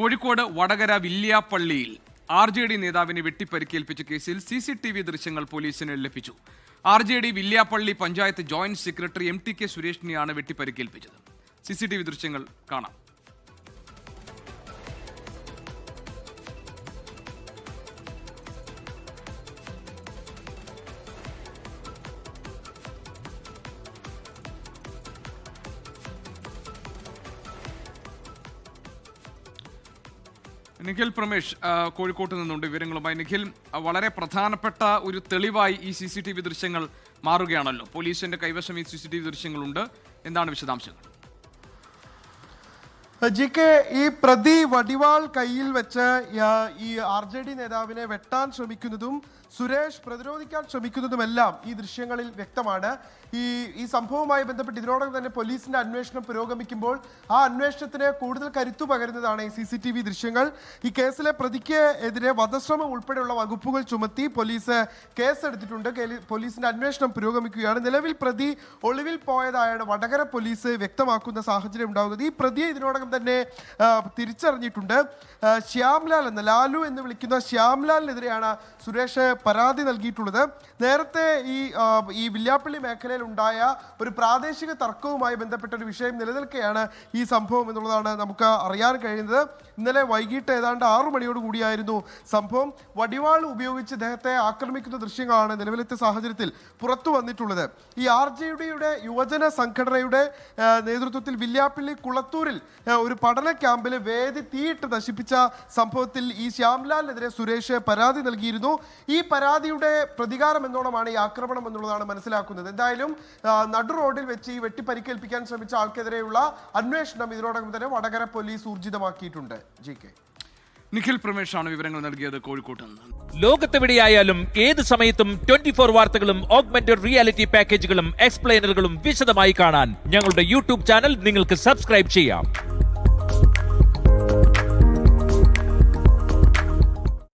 കോഴിക്കോട് വടകര വില്യാപ്പള്ളിയിൽ R J D നേതാവിനെ വെട്ടിപ്പരിക്കേൽപ്പിച്ച കേസിൽ സി സി ടി വി ദൃശ്യങ്ങൾ പോലീസിന് ലഭിച്ചു. R J D Villyappally panchayat joint secretary M T K സുരേഷിനെയാണ് വെട്ടിപ്പരിക്കേൽപ്പിച്ചത്. സി സി ടി വി ദൃശ്യങ്ങൾ കാണാം. നിഖിൽ പ്രമേഷ് കോഴിക്കോട്ട് നിന്നുണ്ട്. വിവരങ്ങളുമായി നിഖിൽ വളരെ പ്രധാനപ്പെട്ട ഒരു തെളിവായി ഈ സി സി ടി വി ദൃശ്യങ്ങൾ മാറുകയാണല്ലോ. പോലീസിന്റെ കൈവശം ഈ സി സി ടി വി ദൃശ്യങ്ങളുണ്ട്. എന്താണ് വിശദാംശങ്ങൾ? ജി കെ ഈ പ്രതി വടിവാൾ കയ്യിൽ വെച്ച് ഈ ആർ ജെ ഡി നേതാവിനെ വെട്ടാൻ ശ്രമിക്കുന്നതും സുരേഷ് പ്രതിരോധിക്കാൻ ശ്രമിക്കുന്നതുമെല്ലാം ഈ ദൃശ്യങ്ങളിൽ വ്യക്തമാണ്. ഈ ഈ സംഭവവുമായി ബന്ധപ്പെട്ട് ഇതിനോടകം തന്നെ പോലീസിന്റെ അന്വേഷണം പുരോഗമിക്കുമ്പോൾ ആ അന്വേഷണത്തിന് കൂടുതൽ കരുത്തു പകരുന്നതാണ് ഈ സി സി ടി വി ദൃശ്യങ്ങൾ. ഈ കേസിലെ പ്രതിക്ക് എതിരെ വധശ്രമം ഉൾപ്പെടെയുള്ള വകുപ്പുകൾ ചുമത്തി പോലീസ് കേസെടുത്തിട്ടുണ്ട്. പോലീസിന്റെ അന്വേഷണം പുരോഗമിക്കുകയാണ്. നിലവിൽ പ്രതി ഒളിവിൽ പോയതായാണ് വടകര പോലീസ് വ്യക്തമാക്കുന്ന സാഹചര്യം ഉണ്ടാകുന്നത്. ഈ പ്രതിയെ ഇതിനോടകം തന്നെ തിരിച്ചറിഞ്ഞിട്ടുണ്ട്. ശ്യാംലാൽ എന്ന ലാലു എന്ന് വിളിക്കുന്ന ശ്യാംലാലിനെതിരെയാണ് സുരേഷ് പരാതി നൽകിയിട്ടുള്ളത്. നേരത്തെ ഈ ഈ വില്യാപ്പള്ളി മേഖലയിൽ ഉണ്ടായ ഒരു പ്രാദേശിക തർക്കവുമായി ബന്ധപ്പെട്ട ഒരു വിഷയം നിലനിൽക്കെയാണ് ഈ സംഭവം എന്നുള്ളതാണ് നമുക്ക് അറിയാൻ കഴിയുന്നത്. ഇന്നലെ വൈകിട്ട് ഏതാണ്ട് ആറു മണിയോട് കൂടിയായിരുന്നു സംഭവം. വടിവാൾ ഉപയോഗിച്ച് ഇദ്ദേഹത്തെ ആക്രമിക്കുന്ന ദൃശ്യങ്ങളാണ് നിലവിലത്തെ സാഹചര്യത്തിൽ പുറത്തു വന്നിട്ടുള്ളത്. ഈ ആർ ജെ ഡിയുടെ യുവജന സംഘടനയുടെ നേതൃത്വത്തിൽ വില്യാപ്പള്ളി കുളത്തൂരിൽ ഒരു പഠന ക്യാമ്പിൽ വേദി തീയിട്ട് നശിപ്പിച്ച സംഭവത്തിൽ ഈ ശ്യാംലാലിനെതിരെ സുരേഷ് പരാതി നൽകിയിരുന്നു. ഈ പരാതിയുടെ പ്രതികാരം എന്നോണമാണ് ഈ ആക്രമണം എന്നുള്ളതാണ് മനസ്സിലാക്കുന്നത്. എന്തായാലും നടു റോഡിൽ വെച്ച് ഈ വെട്ടിപ്പരിക്കേൽപ്പിക്കാൻ ശ്രമിച്ച ആൾക്കെതിരെയുള്ള അന്വേഷണം ഇതിനോടകം തന്നെ വടകര പോലീസ് ഊർജിതമാക്കിയിട്ടുണ്ട്. ജി കെ നിഖിൽ പ്രമേഷാണ് വിവരങ്ങൾ നൽകിയത് കോഴിക്കോട്ട് നിന്ന്. ലോകത്തെവിടെയായാലും ഏത് സമയത്തും ട്വന്റി ഫോർ വാർത്തകളും ഓഗ്മെന്റഡ് റിയാലിറ്റി പാക്കേജുകളും എക്സ്പ്ലെയിനറുകളും വിശദമായി കാണാൻ ഞങ്ങളുടെ യൂട്യൂബ് ചാനൽ നിങ്ങൾക്ക് സബ്സ്ക്രൈബ് ചെയ്യാം.